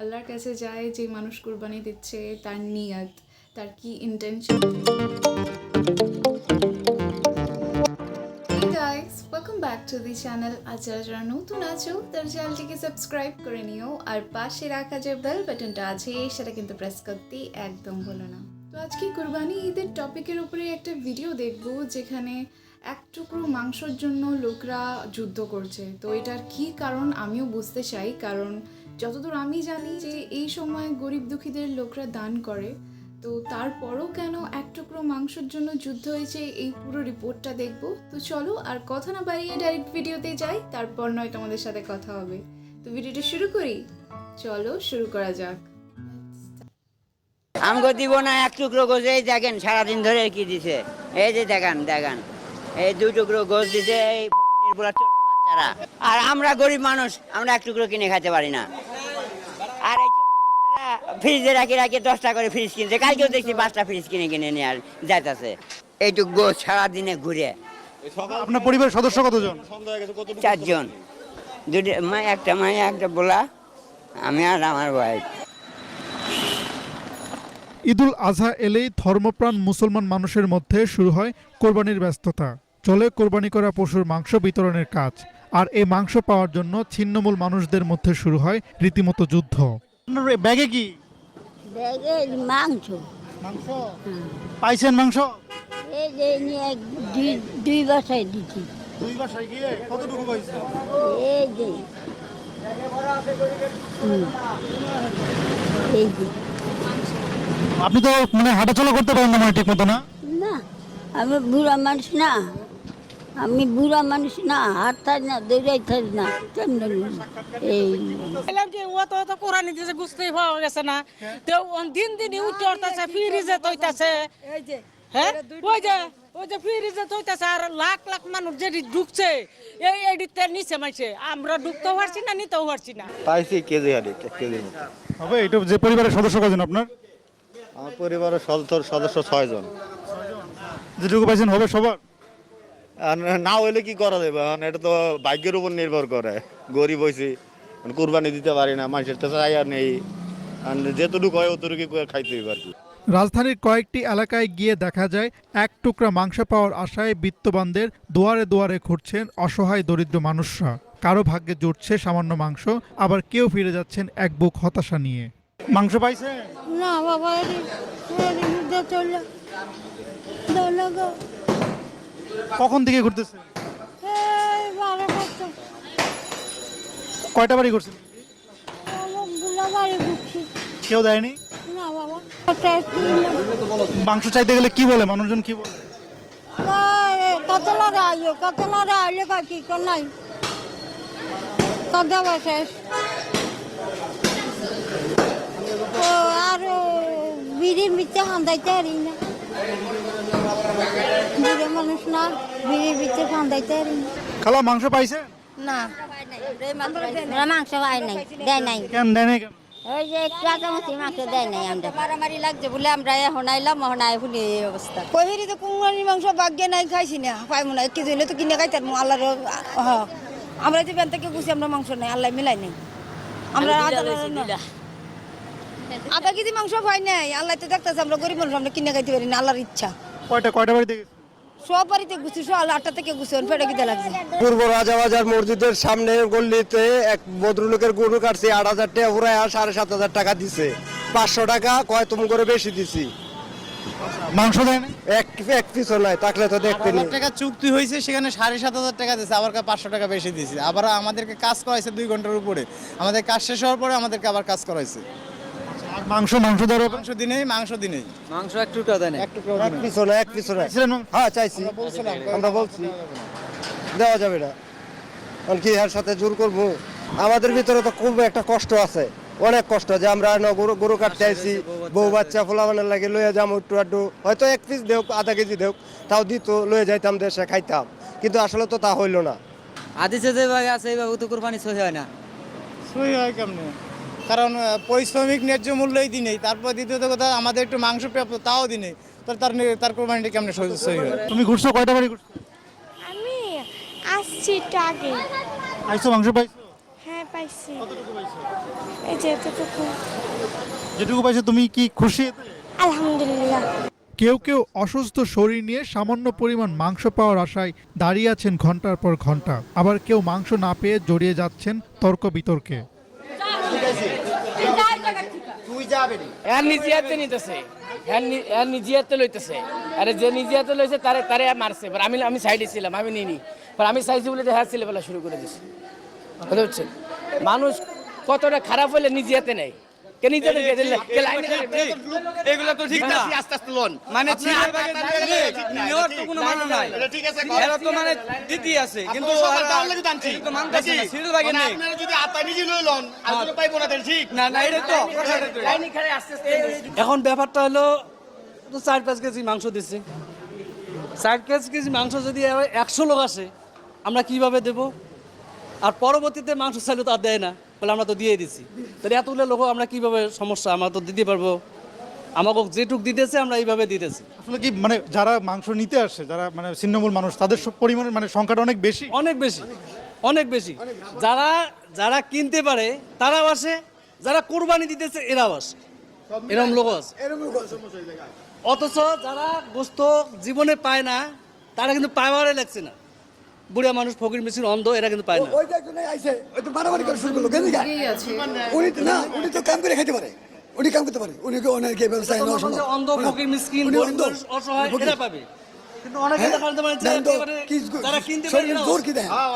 আল্লাহর কাছে যায় যে মানুষ কুরবানি দিচ্ছে তার নিয়ত তার কি intention guys, welcome back to আর যারা নতুন আছো তার চ্যানেলটিকে সাবস্ক্রাইব করে নিও আর পাশে রাখা যে বেল বাটনটা আছে সেটা কিন্তু প্রেস করতে একদম ভুলো না। তো আজকে কুরবানি ঈদের টপিকের উপরে একটা ভিডিও দেখব যেখানে এক টুকরো মাংসর জন্য লোকরা যুদ্ধ করছে। তো এটার কি কারণ আমিও বুঝতে চাই কারণ যতদূর আমি জানি যে এই সময় গরিব দুঃখীদের লোকরা দান করে, তো তারপরও কেন এক টুকরো মাংসের জন্য যুদ্ধ হয়েছে এই পুরো রিপোর্টটা দেখব। তো চলো আর কথা না বাড়িয়ে ডাইরেক্ট ভিডিওতে যাই, তারপর নয় তোমাদের সাথে কথা হবে। তো ভিডিওটা শুরু করি? চলো শুরু করা যাক। আমগো দিব না এক টুকরো গোছ এই দেখেন সারাদিন ধরে কি দিছে। এই যে দেখান দেখান। এই দুই টুকরো গোছ দিছে এই বাচ্চারা। আর আমরা গরিব মানুষ, আমরা এক টুকরো কিনে খেতে পারি না। আর এই ফ্রিজে রাখি রাখি দশটা করে ফ্রিজ কিনছে। কালকেও দেখছি পাঁচটা ফ্রিজ কিনে কিনে নিয়ে আর যাইতেছে। এইটুক সারাদিনে ঘুরে। আপনার পরিবারের সদস্য কতজন? চারজন। দুটি মা একটা মায়ে একটা বলা আমি আর আমার ওয়াইফ ঈদুল আজহা এলেই ধর্মপ্রাণ মুসলমান মানুষের মধ্যে শুরু হয় কোরবানির ব্যস্ততা। চলে কোরবানি করা পশুর মাংস বিতরণের কাজ। আর এই মাংস পাওয়ার জন্য ছিন্নমূল মানুষদের মধ্যে শুরু হয় রীতিমতো যুদ্ধ। ব্যাগে কি? ব্যাগে মাংস। মাংস? পাইছেন মাংস? এই দুই দুই বাসায় দিচ্ছি দুই বাসায় গিয়ে কতটুকু পাইছেন? এই যে। এই যে। আপনি তো মানে হাঁটাচলা করতে পারেন না মানে ঠিক মতো না? না আমি বুড়া মানুষ না। আমি বুড়া মানুষ না হাত থাকি না দৌড়াই থাকি না কেমন এই বললাম ও তো তো কোরআন দিতে বুঝতেই পাওয়া গেছে না। তো দিন দিন উঠতে উঠতেছে ফ্রিজে তৈতাছে। হ্যাঁ? ওই যে ওই যে ফ্রিজে তৈতাছে আর লাখ লাখ মানুষ যে ঢুকছে এই এডিতে নিচে মাইছে। আমরা ঢুকতেও পারছি না নিতেও পারছি না। পাইছি কেজি হারি কেজি হবে এটা যে পরিবারের সদস্য কজন আপনার? আমার পরিবারের সদস্য সদস্য ছয়জন। যেটুকু পাইছেন হবে সবার? না হইলে কি করা যাবে এটা তো ভাগ্যের উপর নির্ভর করে। গরিব হয়েছি কুরবানি দিতে পারি না মানুষের তো চাই আর নেই। আর যেটুকু হয় অতটুকু করে খাইতে হইবে আর কি রাজধানীর কয়েকটি এলাকায় গিয়ে দেখা যায় এক টুকরা মাংস পাওয়ার আশায় বিত্তবানদের দুয়ারে দুয়ারে ঘুরছেন অসহায় দরিদ্র মানুষরা। কারও ভাগ্যে জুটছে সামান্য মাংস আবার কেউ ফিরে যাচ্ছেন এক বুক হতাশা নিয়ে। মাংস পাইছে না বাবা যুদ্ধ চলল দৌড় গো কখন থেকে ঘুরতেছে কয়টা বাড়ি ঘুরছেন বাড়ি কেউ দেয়নি? মাংস চাইতে গেলে কি বলে? মানুষজন কি বলে? কত লড়া আইলো কত লড়া আইলে কোন নাই? ও আর বিড়ির মিথ্যে খান্দাইতে পারি না। বুড়ো মানুষ না বিড়ির খালা মাংস পাইছে? না। ওরা মাংস পাই নাই দেয় নাই। কেন দেয় নাই কেন? ওই যে কাঁচামচি মাংস দেয় নাই আমরা। মারামারি লাগছে বলে আমরা এখন আইলাম এখন আই শুনি এই অবস্থা। কহিরি তো কুমারি মাংস ভাগ্যে নাই খাইছি না। পাইব না এক কেজি হলে তো কিনে খাইতাম আল্লাহর হ আমরা যে ব্যান থেকে গুছি আমরা মাংস নাই আল্লাহ মিলাই নাই। আমরা। আধা কেজি মাংস পাই নাই। আল্লাহ তো দেখতেছে আমরা গরিব মানুষ আমরা কিনে খাইতে পারি না আল্লাহর ইচ্ছা। কয়টা কয়টা বাড়িতে সব বাড়িতে গুছি সব আটটা থেকে গুছি পেটে কিতে লাগছে। পূর্ব রাজাবাজার মসজিদের সামনে গল্লিতে এক ভদ্রলোকের গরু কাটছে আট হাজার টাকা পুরায় সাড়ে সাত হাজার টাকা দিছে। পাঁচশো টাকা কয় তুমি করে বেশি দিছি। মাংস দেয় না এক এক পিছু নাই থাকলে তো দেখতে নি টাকা চুক্তি হয়েছে সেখানে সাড়ে সাত হাজার টাকা দিয়েছে আবার পাঁচশো টাকা বেশি দিয়েছে আবার আমাদেরকে কাজ করাইছে দুই ঘণ্টার উপরে। আমাদের কাজ শেষ হওয়ার পরে আমাদেরকে আবার কাজ করাইছে। মাংস মাংস ব্যাপারে মাংস দিনেই মাংস দিনেই। এক পিছু না এক। পিছু নাই চাইছিলেন মাংস? হ্যাঁ চাইছি। আমরা বলছি। দেওয়া যাবে না। কারণ কি এর সাথে জোর করব। আমাদের ভিতরে তো খুব একটা কষ্ট আছে। অনেক কষ্ট যে আমরা ন গরু গরু কাটতে আইছি। বউ বাচ্চা ফোলাবানের লাগে লইয়া যাম একটু আড্ডু। হয়তো এক পিস দেওক আধা কেজি দেওক তাও দিত লইয়া যাইতাম দেশে খাইতাম। কিন্তু আসলে তো তা হইল না। আদিছে যেভাবে আছে এইভাবে তো কোরবানি সহি হয় না। সই হয় কেমনে? কারণ পরিশ্রমিক ন্যায্য মূল্যই দিনেই তারপর দ্বিতীয়ত কথা আমাদের একটু মাংস প্রাপ্য তাও দিনেই তার তার তার কোরবানিটা কেমনে সহি সহি তুমি ঘুরছো? কয়টা বাড়ি ঘুরছো? আমি আসছি একটু আগে। পাইছো মাংস? পাইছো? হ্যাঁ পাইছি? এই যে এতটুকু। যেটুকু পাইছো তুমি কি খুশি? আলহামদুলিল্লাহ। কেউ কেউ অসুস্থ শরীর নিয়ে সামান্য পরিমাণ মাংস পাওয়ার আশায় দাঁড়িয়ে আছেন ঘণ্টার পর ঘণ্টা। আবার কেউ মাংস না পেয়ে জড়িয়ে যাচ্ছেন তর্ক বিতর্কে। এর নিজিয়াতে নিতেছে। এর নিজিয়াতে লইতেছে। আরে যে নিজিয়াতে লইছে তারে তারে মারছে। এবার আমি আমি সাইডে ছিলাম আমি নিনি। পর আমি চাইছি বলে হ্যাঁ ছেলে বেলা শুরু করে দিছি। বুঝতে পারছেন? মানুষ কতটা খারাপ হলে নিজিয়াতে নেই এগুলো তো ঠিক না। আস্তে আস্তে লোন মানে নেওয়ার তো কোনো মানে নাই। ঠিক আছে এরা তো মানে দিতেই আছে কিন্তু তো মানতেছে না সিরিয়াল বাগে নেই। আপনারা যদি আতা নিজে লই লন আর পাইবো না ঠিক। না না এটা তো লাইনে খাড়ে আস্তে আস্তে এখন ব্যাপারটা হলো তো চার পাঁচ কেজি মাংস দিচ্ছে চার পাঁচ কেজি মাংস যদি একশো লোক আসে আমরা কীভাবে দেব? আর পরবর্তীতে মাংস চাইলে তো আর দেয় না। বলে আমরা তো দিয়ে দিছি। তাহলে এতগুলো লোক আমরা কীভাবে সমস্যা? আমরা তো দিতে পারব। আমাকে যেটুক দিতেছে আমরা এইভাবে দিতেছি। আসলে কি মানে যারা মাংস নিতে আসে যারা মানে ছিন্নমূল মানুষ তাদের সব পরিমাণে মানে সংখ্যাটা অনেক বেশি? অনেক বেশি। অনেক বেশি। যারা যারা কিনতে পারে তারাও আসে। যারা কোরবানি দিতেছে এরাও আসে। এরকম লোক আছে। অথচ যারা গোস্ত জীবনে পায় না তারা কিন্তু পাওয়ারে লাগছে না। বুড়া মানুষ ফকির মিছিল অন্ধ এরা কিন্তু পায় না। আছে যে অন্ধ ফকির মিসকিন গরিব মানুষ, অসহায় এরা পাবে। কিন্তু অনেকে দেখা যাচ্ছে মানে যে একেবারে যারা কিনতে পারে এরাও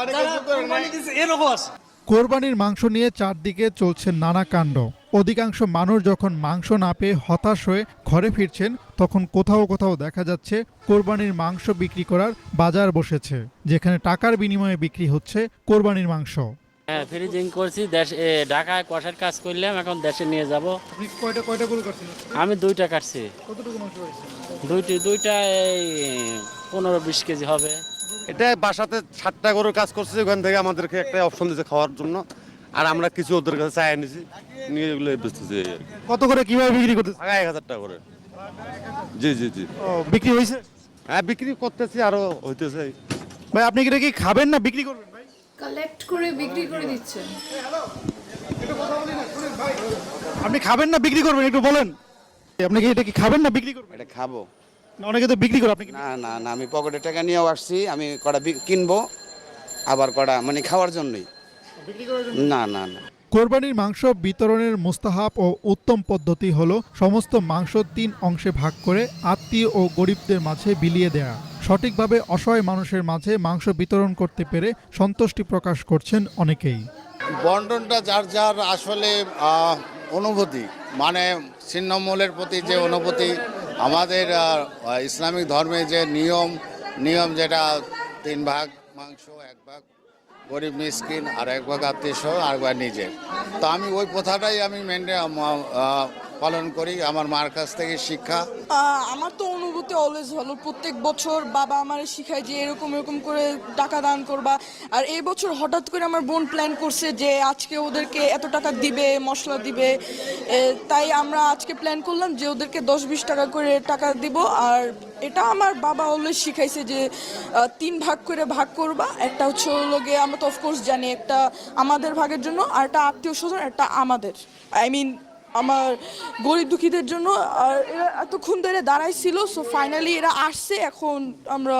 আছে। যারা কোরবানি দিচ্ছে এরকম আছে। কোরবানির মাংস নিয়ে চারদিকে চলছে নানা কাণ্ড। অধিকাংশ মানুষ যখন মাংস না পেয়ে হতাশ হয়ে ঘরে ফিরছেন তখন কোথাও কোথাও দেখা যাচ্ছে কোরবানির মাংস বিক্রি করার বাজার বসেছে যেখানে টাকার বিনিময়ে বিক্রি হচ্ছে কোরবানির মাংস। হ্যাঁ ফ্রিজিং করছি দেশ ঢাকায় কষার কাজ করলাম এখন দেশে নিয়ে যাব। আপনি কয়টা কয়টা গরু কাটছেন? আমি দুইটা কাটছি। কতটুকু মাংস হয়েছে দুইটি দুইটা এই পনেরো বিশ কেজি হবে। এটা বাসাতে সাতটা গরুর কাজ করছে ওখান থেকে আমাদেরকে একটা অপশন দিয়েছে খাওয়ার জন্য। আর আমরা কিছু ওদের কাছে চাই নিছি নিয়ে এগুলো বেচতেছি কত করে কীভাবে বিক্রি করতেছে? এক হাজার টাকা করে। জি জি জি। ও, বিক্রি হয়েছে? হ্যাঁ বিক্রি করতেছি আরও হইতেছে। ভাই আপনি কি এটা কি খাবেন না বিক্রি করবেন ভাই? কালেক্ট করে বিক্রি করে দিচ্ছেন। আপনি খাবেন না বিক্রি করবেন একটু বলেন। আপনি কি এটা কি খাবেন না বিক্রি করবেন? এটা খাব। না, অনেকে তো বিক্রি করে আপনি কি না না না আমি পকেটে টাকা নিয়েও আসছি আমি কটা কিনবো আবার কটা মানে খাওয়ার জন্যই। না না না। কোরবানির মাংস বিতরণের মুস্তাহাব ও উত্তম পদ্ধতি হল সমস্ত মাংস তিন অংশে ভাগ করে আত্মীয় ও গরিবদের মাঝে বিলিয়ে দেয়া। সঠিকভাবে অসহায় মানুষের মাঝে মাংস বিতরণ করতে পেরে সন্তুষ্টি প্রকাশ করছেন অনেকেই। বন্টনটা যার যার আসলে অনুভূতি মানে ছিন্নমূলের প্রতি যে অনুভূতি আমাদের ইসলামিক ধর্মে যে নিয়ম নিয়ম যেটা তিন ভাগ মাংস এক ভাগ গরিব, মিসকিন, আর একবার আত্মীয় সহ আর একবার নিজের। তো আমি ওই প্রথাটাই আমি মেনটে পালন করি, আমার মার কাছ থেকে শিক্ষা। আমার তো অনুভূতি অলওয়েজ ভালো। প্রত্যেক বছর বাবা আমার শিখায় যে এরকম এরকম করে টাকা দান করবা। আর এই বছর হঠাৎ করে আমার বোন প্ল্যান করছে যে আজকে ওদেরকে এত টাকা দিবে, মশলা দিবে। তাই আমরা আজকে প্ল্যান করলাম যে ওদেরকে দশ বিশ টাকা করে টাকা দিব। আর এটা আমার বাবা অলওয়েজ শিখাইছে যে তিন ভাগ করে ভাগ করবা। একটা হচ্ছে হলো গিয়ে আমরা তো অফকোর্স জানি একটা আমাদের ভাগের জন্য, আর একটা আত্মীয় স্বজন, একটা আমাদের। আই মিন আমার গরিব দুঃখীদের জন্য, আর এরা এতক্ষণ ধরে দাঁড়াইছিল সো ফাইনালি এরা আসছে, এখন আমরা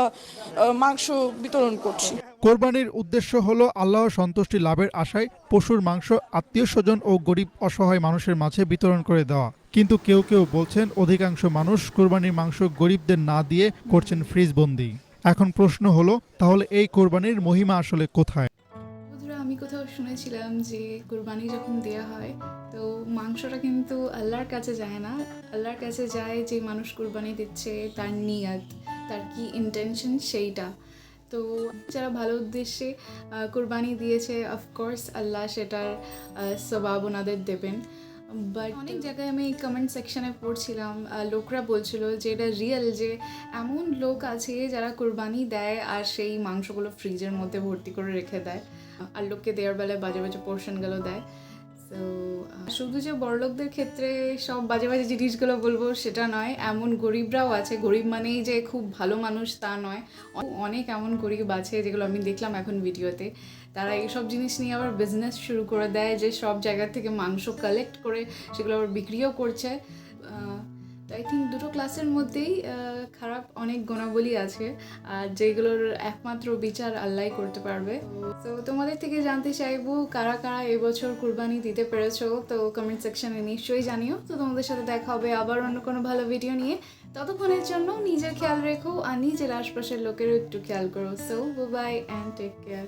মাংস বিতরণ করছি। কোরবানির উদ্দেশ্য হলো আল্লাহ সন্তুষ্টি লাভের আশায় পশুর মাংস আত্মীয় স্বজন ও গরিব অসহায় মানুষের মাঝে বিতরণ করে দেওয়া। কিন্তু কেউ কেউ বলছেন অধিকাংশ মানুষ কোরবানির মাংস গরিবদের না দিয়ে করছেন ফ্রিজবন্দি। এখন প্রশ্ন হলো, তাহলে এই কোরবানির মহিমা আসলে কোথায়? আমি কোথাও শুনেছিলাম যে কোরবানি যখন দেয়া হয়, তো মাংসটা কিন্তু আল্লাহর কাছে যায় না। আল্লাহর কাছে যায় যে মানুষ কোরবানি দিচ্ছে, তার নিয়ত, তার কি ইন্টেনশন সেইটা। তো যারা ভালো উদ্দেশ্যে কোরবানি দিয়েছে অফকোর্স আল্লাহ সেটার সবাব ওনাদের দেবেন। বাট অনেক জায়গায় আমি কমেন্ট সেকশনে পড়ছিলাম লোকরা বলছিল যে এটা রিয়েল যে এমন লোক আছে যারা কোরবানি দেয় আর সেই মাংসগুলো ফ্রিজের মধ্যে ভর্তি করে রেখে দেয়। আর লোককে দেওয়ার বেলায় বাজে বাজে পোর্শনগুলো দেয়। তো শুধু যে বড়লোকদের ক্ষেত্রে সব বাজে বাজে জিনিসগুলো বলব সেটা নয়, এমন গরিবরাও আছে, গরিব মানেই যে খুব ভালো মানুষ তা নয়। অনেক এমন গরিব আছে যেগুলো আমি দেখলাম এখন ভিডিওতে। তারা এইসব জিনিস নিয়ে আবার বিজনেস শুরু করে দেয়, যে সব জায়গা থেকে মাংস কালেক্ট করে সেগুলো আবার বিক্রিও করছে। আই থিঙ্ক দুটো ক্লাসের মধ্যেই খারাপ অনেক গুণাবলী আছে, আর যেগুলোর একমাত্র বিচার আল্লাহ করতে পারবে। তো তোমাদের থেকে জানতে চাইব কারা কারা এবছর কুরবানি দিতে পেরেছ, তো কমেন্ট সেকশনে নিশ্চয়ই জানিও। তো তোমাদের সাথে দেখা হবে আবার অন্য কোনো ভালো ভিডিও নিয়ে। ততক্ষণের জন্য নিজের খেয়াল রেখো আর নিজের আশপাশের লোকেরও একটু খেয়াল করো। So bye and take care